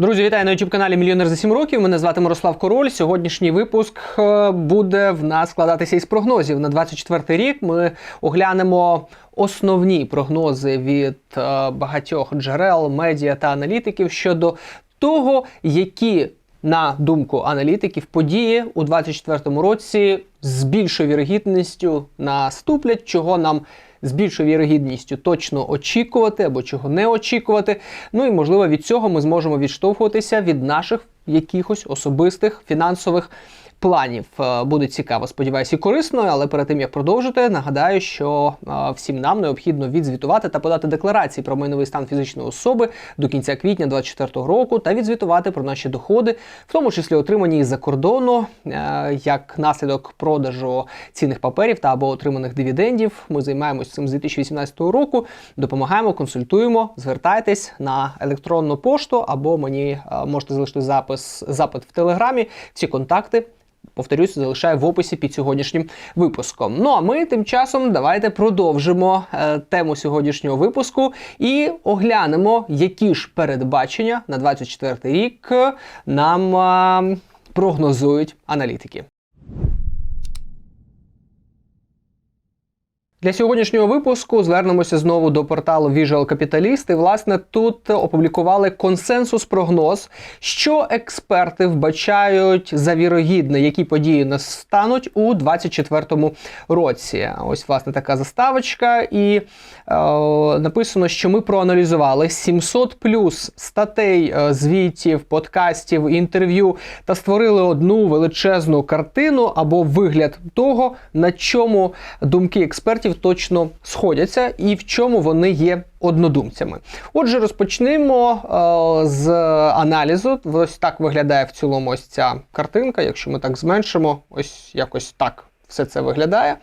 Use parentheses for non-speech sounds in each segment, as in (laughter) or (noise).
Друзі, вітаю на youtube каналі Мільйонер за 7 років. Мене звати Мирослав Король. Сьогоднішній випуск е, буде в нас складатися із прогнозів на 24 рік. Ми оглянемо основні прогнози від е, багатьох джерел, медіа та аналітиків щодо того, які на думку аналітиків, події у 2024 році з більшою вірогідністю наступлять, чого нам з більшою вірогідністю точно очікувати або чого не очікувати. Ну і можливо від цього ми зможемо відштовхуватися від наших якихось особистих фінансових. Планів Е, буде цікаво, сподіваюся, і корисно, але перед тим як продовжити, нагадаю, що е, всім нам необхідно відзвітувати та подати декларації про майновий стан фізичної особи до кінця квітня 2024 року та відзвітувати про наші доходи, в тому числі отримані із-за кордону, е, як наслідок продажу цінних паперів та або отриманих дивідендів. Ми займаємося цим з 2018 року. Допомагаємо, консультуємо. Звертайтесь на електронну пошту або мені можете залишити запис запит в телеграмі. Всі контакти. Повторюсь, залишаю в описі під сьогоднішнім випуском. Ну а ми тим часом давайте продовжимо е, тему сьогоднішнього випуску і оглянемо, які ж передбачення на 24 рік нам е, прогнозують аналітики. Для сьогоднішнього випуску звернемося знову до порталу Visual Capitalist. І, власне, тут опублікували консенсус-прогноз, що експерти вбачають за вірогідне, які події настануть у 2024 році. Ось, власне, така заставочка, і е, написано, що ми проаналізували 700 плюс статей, е, звітів, подкастів, інтерв'ю та створили одну величезну картину або вигляд того, на чому думки експертів точно сходяться і в чому вони є однодумцями. Отже, розпочнемо е, з аналізу. Ось так виглядає в цілому ось ця картинка. Якщо ми так зменшимо, ось якось так все це виглядає.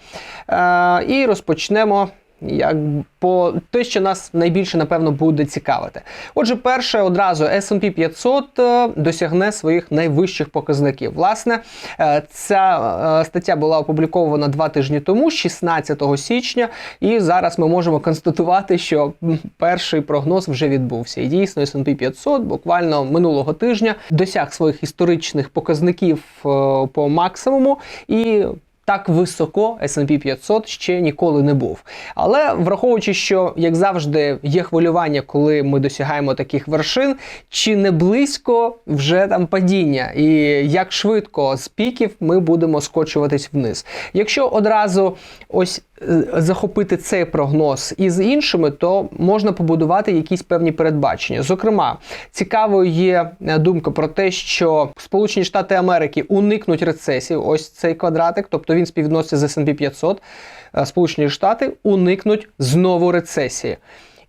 Е, і розпочнемо. Як по те, що нас найбільше напевно буде цікавити. Отже, перше одразу S&P 500 е, досягне своїх найвищих показників. Власне, е, ця е, стаття була опублікована два тижні тому, 16 січня, і зараз ми можемо констатувати, що перший прогноз вже відбувся. І дійсно S&P 500 буквально минулого тижня досяг своїх історичних показників по максимуму і так високо S&P 500 ще ніколи не був. Але враховуючи, що як завжди є хвилювання, коли ми досягаємо таких вершин, чи не близько вже там падіння, і як швидко з піків ми будемо скочуватись вниз. Якщо одразу ось захопити цей прогноз із іншими, то можна побудувати якісь певні передбачення. Зокрема, цікавою є е, думка про те, що Сполучені Штати Америки уникнуть рецесії. Ось цей квадратик, тобто він співвідноситься з S&P 500. Е, Сполучені Штати уникнуть знову рецесії.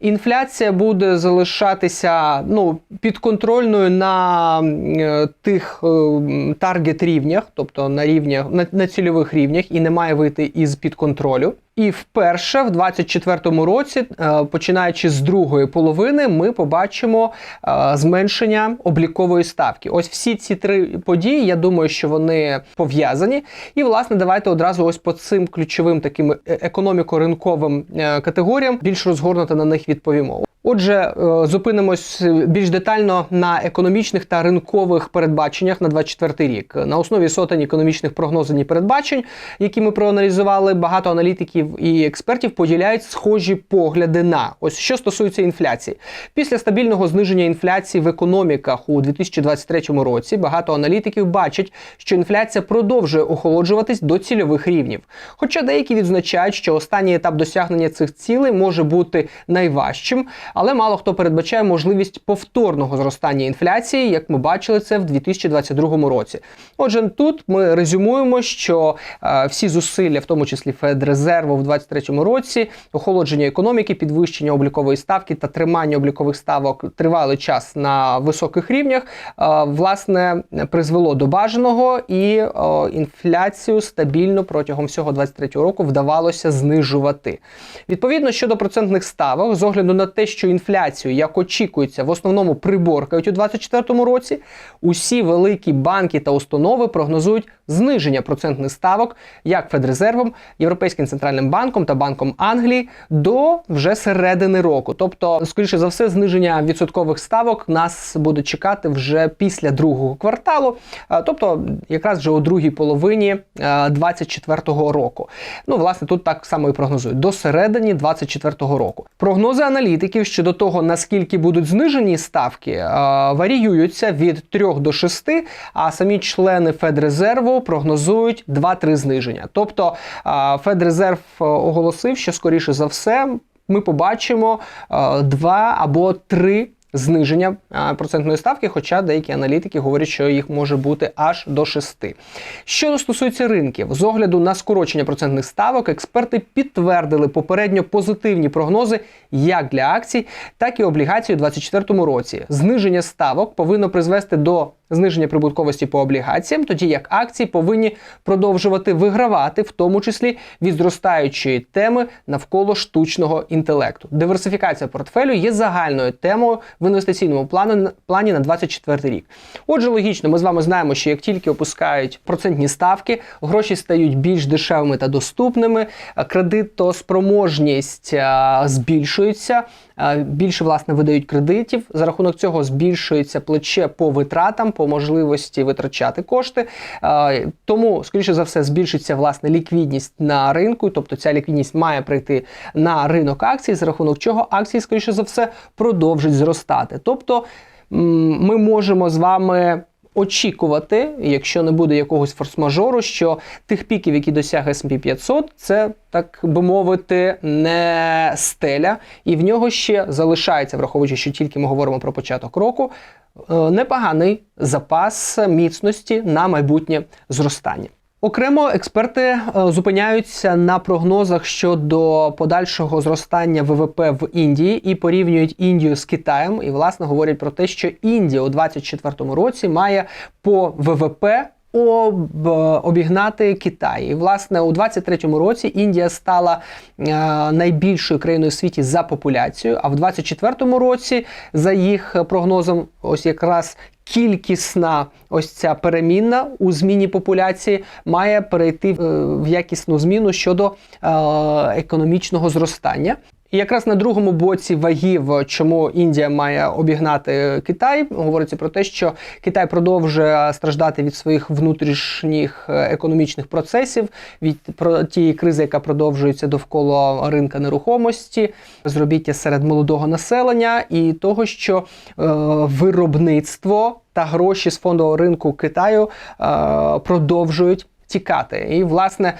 Інфляція буде залишатися ну, підконтрольною на е, тих е, таргет рівнях, тобто на рівнях на, на цільових рівнях, і не має вийти із під контролю. І вперше в 2024 році, е, починаючи з другої половини, ми побачимо е, зменшення облікової ставки. Ось всі ці три події, я думаю, що вони пов'язані. І, власне, давайте одразу ось по цим ключовим таким е- економіко-ринковим категоріям більш розгорнуто на них відповімо. Отже, е, зупинимось більш детально на економічних та ринкових передбаченнях на 24 рік. На основі сотень економічних прогнозів і передбачень, які ми проаналізували, багато аналітиків і експертів поділяють схожі погляди на ось що стосується інфляції. Після стабільного зниження інфляції в економіках у 2023 році багато аналітиків бачать, що інфляція продовжує охолоджуватись до цільових рівнів. Хоча деякі відзначають, що останній етап досягнення цих цілей може бути найважчим, але мало хто передбачає можливість повторного зростання інфляції, як ми бачили це в 2022 році. Отже, тут ми резюмуємо, що е, всі зусилля, в тому числі Федрезерву в 2023 році, охолодження економіки, підвищення облікової ставки та тримання облікових ставок тривалий час на високих рівнях, е, власне, призвело до бажаного і е, інфляцію стабільно протягом всього 2023 року вдавалося знижувати. Відповідно щодо процентних ставок, з огляду на те, що що інфляцію, як очікується, в основному приборкають у 2024 році, усі великі банки та установи прогнозують зниження процентних ставок як Федрезервом, Європейським центральним банком та Банком Англії до вже середини року. Тобто, скоріше за все, зниження відсоткових ставок нас буде чекати вже після другого кварталу, тобто якраз вже у другій половині 2024 року. Ну, власне, тут так само і прогнозують до середини 2024 року. Прогнози аналітиків щодо того, наскільки будуть знижені ставки, варіюються від 3 до 6, а самі члени Федрезерву прогнозують 2-3 зниження. Тобто Федрезерв е, оголосив, що скоріше за все ми побачимо е, два або три. Зниження процентної ставки, хоча деякі аналітики говорять, що їх може бути аж до 6. Що стосується ринків, з огляду на скорочення процентних ставок, експерти підтвердили попередньо позитивні прогнози як для акцій, так і облігацій у 2024 році. Зниження ставок повинно призвести до зниження прибутковості по облігаціям, тоді як акції повинні продовжувати вигравати, в тому числі від зростаючої теми навколо штучного інтелекту. Диверсифікація портфелю є загальною темою в інвестиційному плану, плані на 2024 рік. Отже, логічно, ми з вами знаємо, що як тільки опускають процентні ставки, гроші стають більш дешевими та доступними, кредитоспроможність збільшується. А, Більше власне видають кредитів. За рахунок цього збільшується плече по витратам, по можливості витрачати кошти. Тому, скоріше за все, збільшиться власне ліквідність на ринку. Тобто ця ліквідність має прийти на ринок акцій, за рахунок чого акції, скоріше за все, продовжать зростати. Тобто ми можемо з вами. Очікувати, якщо не буде якогось форс-мажору, що тих піків, які досяг S&P 500, це так би мовити, не стеля, і в нього ще залишається, враховуючи, що тільки ми говоримо про початок року, е, непоганий запас міцності на майбутнє зростання. Окремо експерти е, зупиняються на прогнозах щодо подальшого зростання ВВП в Індії і порівнюють Індію з Китаєм. І власне говорять про те, що Індія у 2024 році має по ВВП об, обігнати Китай. І власне у 2023 році Індія стала е, найбільшою країною в світі за популяцією. А в 2024 році, за їх прогнозом, ось якраз кількісна ось ця перемінна у зміні популяції має перейти е, в якісну зміну щодо е, економічного зростання. І якраз на другому боці вагів, чому Індія має обігнати Китай, говориться про те, що Китай продовжує страждати від своїх внутрішніх е, економічних процесів, від про тієї кризи, яка продовжується довкола ринка нерухомості, зробіття серед молодого населення, і того, що е, виробництво та гроші з фондового ринку Китаю е, продовжують тікати. І, власне,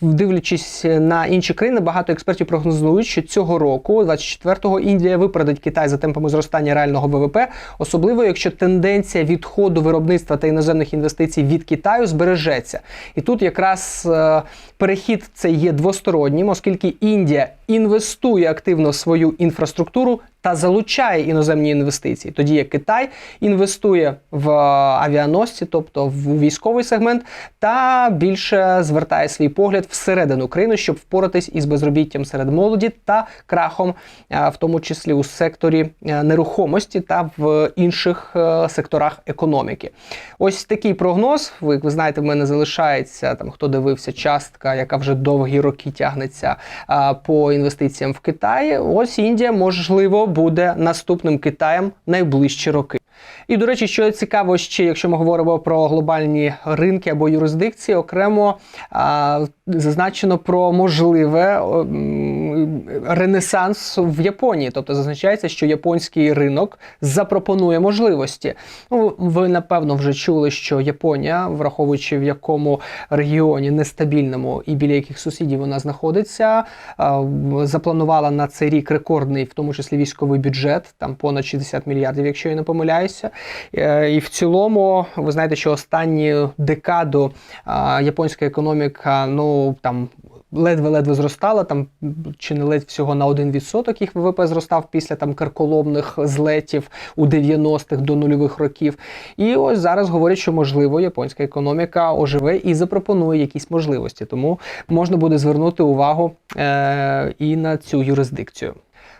дивлячись на інші країни, багато експертів прогнозують, що цього року, 24-го, Індія випередить Китай за темпами зростання реального ВВП, особливо якщо тенденція відходу виробництва та іноземних інвестицій від Китаю збережеться. І тут якраз е, перехід це є двостороннім, оскільки Індія інвестує активно в свою інфраструктуру та залучає іноземні інвестиції, тоді як Китай інвестує в авіаносці, тобто в військовий сегмент, та більше звертає свій погляд всередину країни, щоб впоратись із безробіттям серед молоді та крахом, е, в тому числі у секторі е, нерухомості та в інших е, секторах економіки. Ось такий прогноз. Ви, ви знаєте, в мене залишається там, хто дивився частка, яка вже довгі роки тягнеться по інвестиціям в Китаї. Ось Індія можливо буде наступним Китаєм найближчі роки. І, до речі, що цікаво, ще якщо ми говоримо про глобальні ринки або юрисдикції, окремо а, зазначено про можливе ренесанс в Японії. Тобто зазначається, що японський ринок запропонує можливості. Ну, ви напевно вже чули, що Японія, враховуючи в якому регіоні нестабільному і біля яких сусідів вона знаходиться, запланувала на цей рік рекордний, в тому числі військовий бюджет, там понад 60 мільярдів, якщо я не помиляюся. Е, І в цілому, ви знаєте, що останні декаду японська економіка, ну там. Ледве-ледве зростала, там чи не ледь всього на 1% їх ВВП зростав після там карколомних злетів у 90-х до нульових років. І ось зараз говорять, що можливо японська економіка оживе і запропонує якісь можливості. Тому можна буде звернути увагу е- і на цю юрисдикцію.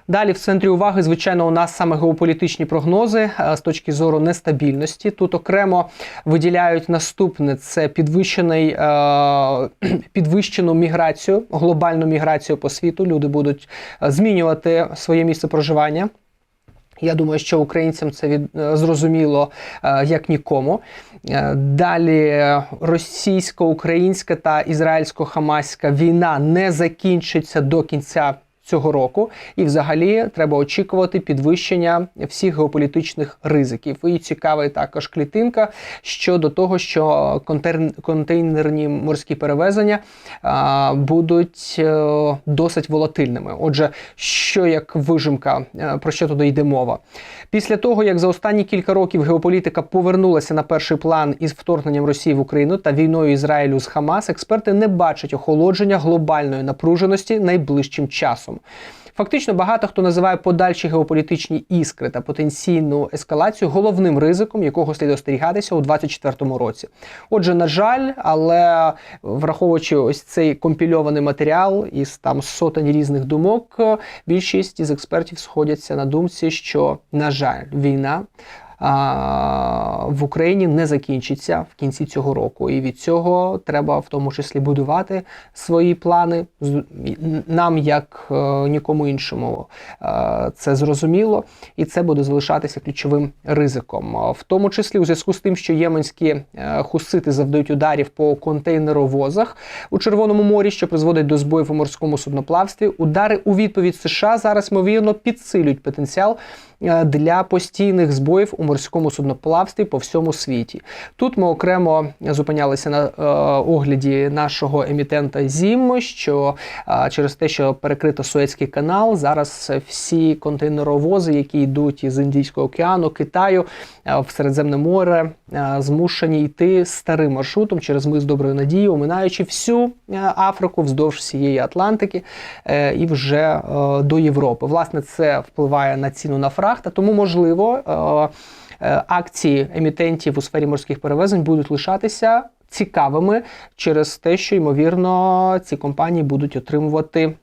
Далі в центрі уваги, звичайно, у нас саме геополітичні прогнози е, з точки зору нестабільності. Тут окремо виділяють наступне: це підвищений е, (clears throat) підвищену міграцію, глобальну міграцію по світу. Люди будуть е, змінювати своє місце проживання. Я думаю, що українцям це від зрозуміло як нікому. Далі російсько-українська та ізраїльсько-хамаська війна не закінчиться до кінця цього року, і взагалі треба очікувати підвищення всіх геополітичних ризиків. І цікава також клітинка щодо того, що контейн- контейнерні морські перевезення а, будуть е, досить волатильними. Отже, що як вижимка, е, про що туди йде мова? Після того, як за останні кілька років геополітика повернулася на перший план із вторгненням Росії в Україну та війною Ізраїлю з Хамас, експерти не бачать охолодження глобальної напруженості найближчим часом. Фактично, багато хто називає подальші геополітичні іскри та потенційну ескалацію головним ризиком, якого слід остерігатися у 2024 році. Отже, на жаль, але враховуючи ось цей компільований матеріал із там сотень різних думок, більшість із експертів сходяться на думці, що на жаль, війна. В Україні не закінчиться в кінці цього року, і від цього треба в тому числі будувати свої плани. Нам, як е, нікому іншому, е, це зрозуміло, і це буде залишатися ключовим ризиком, в тому числі у зв'язку з тим, що єменські е, хусити завдають ударів по контейнеровозах у Червоному морі, що призводить до збоїв у морському судноплавстві. Удари у відповідь США зараз ймовірно підсилюють потенціал для постійних збоїв у морському судноплавстві по всьому світі. Тут ми окремо зупинялися на е, огляді нашого емітента ЗІМ, що е, через те, що перекрито Суецький канал, зараз всі контейнеровози, які йдуть із Індійського океану, Китаю е, в Середземне море, е, змушені йти старим маршрутом через мис Доброї Надії, оминаючи всю е, Африку вздовж всієї Атлантики е, і вже е, до Європи. Власне, це впливає на ціну на фрахт, а тому можливо. е, Акції емітентів у сфері морських перевезень будуть лишатися цікавими через те, що ймовірно ці компанії будуть отримувати.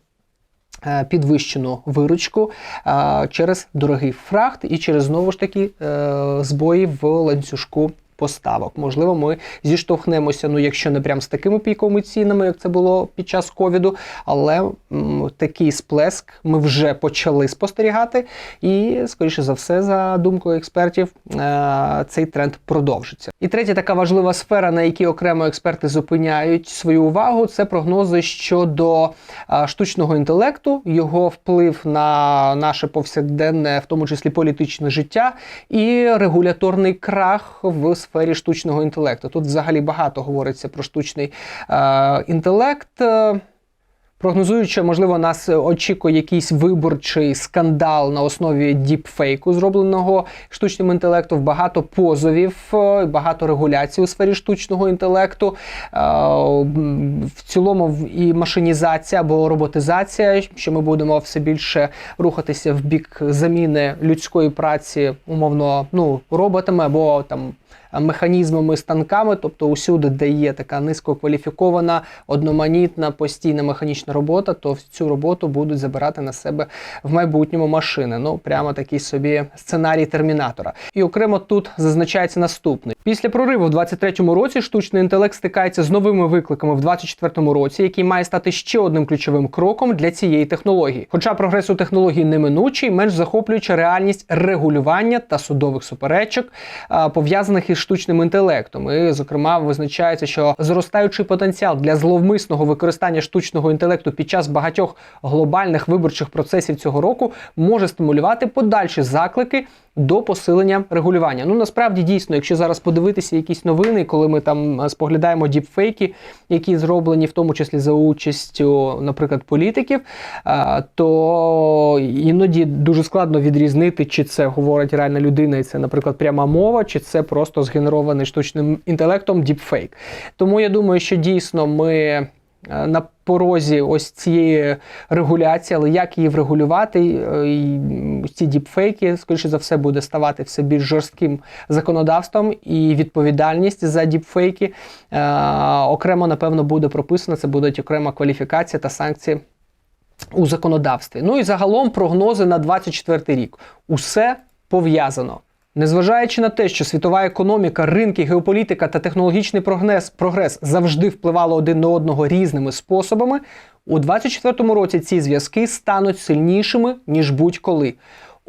е, Підвищену виручку е, через дорогий фрахт і через знову ж таки е, збої в ланцюжку поставок. Можливо, ми зіштовхнемося, ну якщо не прям з такими піковими цінами, як це було під час ковіду, але м, такий сплеск ми вже почали спостерігати, і, скоріше за все, за думкою експертів, е, цей тренд продовжиться. І третя така важлива сфера, на якій окремо експерти зупиняють свою увагу, це прогнози щодо е, штучного інтелекту, його вплив на наше повсякденне, в тому числі політичне життя, і регуляторний крах в сфері штучного інтелекту. Тут взагалі багато говориться про штучний е, інтелект. Е, Прогнозують, що можливо нас очікує якийсь виборчий скандал на основі діпфейку, зробленого штучним інтелектом, багато позовів, е, багато регуляцій у сфері штучного інтелекту. Е, В цілому і машинізація або роботизація, що ми будемо все більше рухатися в бік заміни людської праці, умовно, ну роботами або там механізмами, станками, тобто усюди, де є така низькокваліфікована, одноманітна, постійна механічна робота, то цю роботу будуть забирати на себе в майбутньому машини. Ну прямо такий собі сценарій термінатора. І окремо тут зазначається наступний: після прориву в 23-му році штучний інтелект стикається з новими викликами в 24-му році, який має стати ще одним ключовим кроком для цієї технології. Хоча прогрес у технології неминучий, менш захоплююча реальність регулювання та судових суперечок, а, пов'язаних із штучним інтелектом. І, зокрема, визначається, що зростаючий потенціал для зловмисного використання штучного інтелекту під час багатьох глобальних виборчих процесів цього року може стимулювати подальші заклики. До посилення регулювання. Ну насправді дійсно, якщо зараз подивитися якісь новини, коли ми там е, споглядаємо діпфейки, які зроблені в тому числі за участю, наприклад, політиків, е, то іноді дуже складно відрізнити, чи це говорить реальна людина, і це, наприклад, пряма мова, чи це просто згенерований штучним інтелектом діпфейк. Тому я думаю, що дійсно ми е, на порозі ось цієї регуляції, але як її врегулювати, е, і ці діпфейки, скоріше за все, буде ставати все більш жорстким законодавством, і відповідальність за діпфейки е, окремо, напевно, буде прописана. Це буде окрема кваліфікація та санкції у законодавстві. Ну і загалом прогнози на 24 рік. Усе пов'язано. Незважаючи на те, що світова економіка, ринки, геополітика та технологічний прогрес, прогрес завжди впливали один на одного різними способами, у 24 році ці зв'язки стануть сильнішими ніж будь-коли.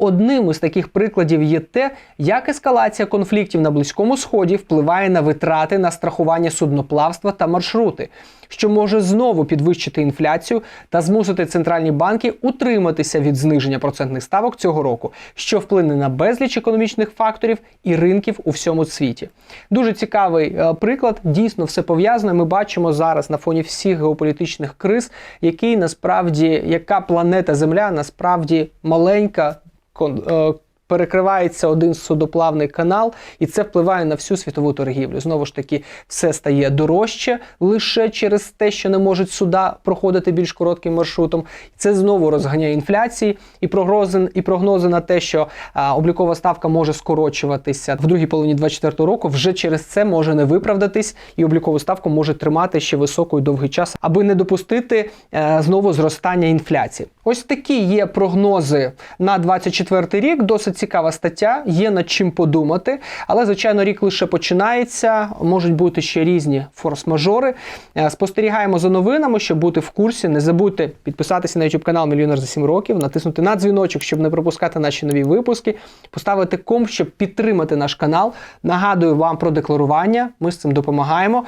Одним із таких прикладів є те, як ескалація конфліктів на Близькому Сході впливає на витрати на страхування судноплавства та маршрути, що може знову підвищити інфляцію та змусити центральні банки утриматися від зниження процентних ставок цього року, що вплине на безліч економічних факторів і ринків у всьому світі. Дуже цікавий е, приклад. Дійсно, все пов'язане. Ми бачимо зараз на фоні всіх геополітичних криз, який насправді яка планета Земля насправді маленька. Кон- е, Перекривається один судоплавний канал, і це впливає на всю світову торгівлю. Знову ж таки, все стає дорожче лише через те, що не можуть суда проходити більш коротким маршрутом. Це знову розганяє інфляції і прогнози, і прогнози на те, що а, облікова ставка може скорочуватися в другій половині 2024 року. Вже через це може не виправдатись, і облікову ставку може тримати ще високою довгий час, аби не допустити е, знову зростання інфляції. Ось такі є прогнози на 24 рік. Досить цікава стаття, є над чим подумати. Але, звичайно, рік лише починається. Можуть бути ще різні форс-мажори. Е, Спостерігаємо за новинами, щоб бути в курсі. Не забудьте підписатися на YouTube канал Мільйонер за 7 років, натиснути на дзвіночок, щоб не пропускати наші нові випуски, поставити ком, щоб підтримати наш канал. Нагадую вам про декларування. Ми з цим допомагаємо.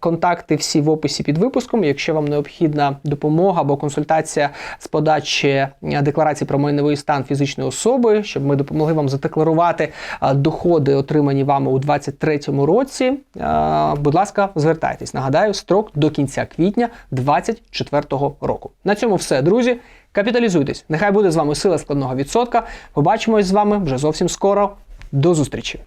Контакти всі в описі під випуском. Якщо вам необхідна допомога або консультація з подачі е, декларації про майновий стан фізичної особи, щоб ми допомогли вам задекларувати доходи, отримані вами у 2023 році. Будь ласка, звертайтесь. Нагадаю, строк до кінця квітня 2024 року. На цьому все, друзі. Капіталізуйтесь. Нехай буде з вами сила складного відсотка. Побачимось з вами вже зовсім скоро. До зустрічі!